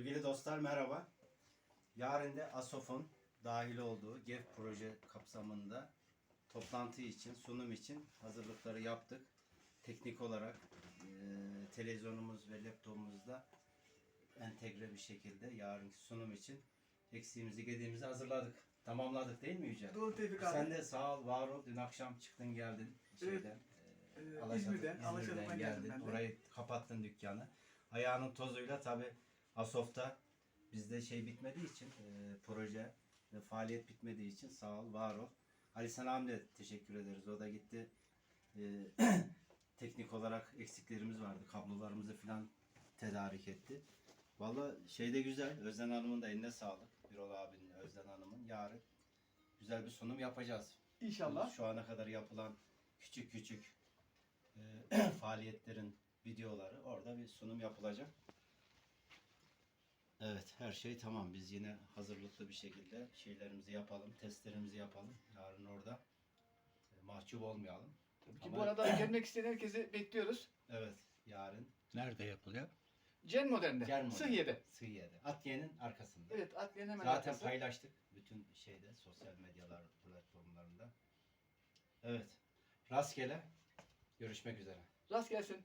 Sevgili dostlar merhaba. Yarın da ASOF'un dahil olduğu GEF proje kapsamında toplantı için, sunum için hazırlıkları yaptık. Teknik olarak e, televizyonumuz ve laptopumuzda entegre bir şekilde yarınki sunum için eksiğimizi, gediğimizi hazırladık. Tamamladık değil mi Yücel? Doğru Tevfik abi. Sen de sağ ol, var ol. Dün akşam çıktın geldin şeyden. Ee, e, Alaçatı- İzmir'den, Alaçatı'dan geldim geldin. Orayı kapattın dükkanı. Ayağının tozuyla tabi Asof'ta bizde şey bitmediği için e, proje ve faaliyet bitmediği için sağ ol, var ol. Ali Sanam de teşekkür ederiz. O da gitti. E, teknik olarak eksiklerimiz vardı. Kablolarımızı falan tedarik etti. Valla şey de güzel. Özden Hanım'ın da eline sağlık. Birol abinin, Özden Hanım'ın. Yarın güzel bir sunum yapacağız. İnşallah. Şu ana kadar yapılan küçük küçük e, faaliyetlerin videoları orada bir sunum yapılacak. Evet her şey tamam. Biz yine hazırlıklı bir şekilde şeylerimizi yapalım, testlerimizi yapalım. Yarın orada e, mahcup olmayalım. Tabii ki Ama- bu arada gelmek isteyen herkesi bekliyoruz. Evet yarın Nerede yapılıyor? Cen Modern'de. Germo'da. Sıhhiye'de. Sıhhiye'de. Atyen'in arkasında. Evet Adliye'nin hemen Zaten arkası. paylaştık bütün şeyde sosyal medyalar platformlarında. Evet. Rastgele görüşmek üzere. Rast gelsin.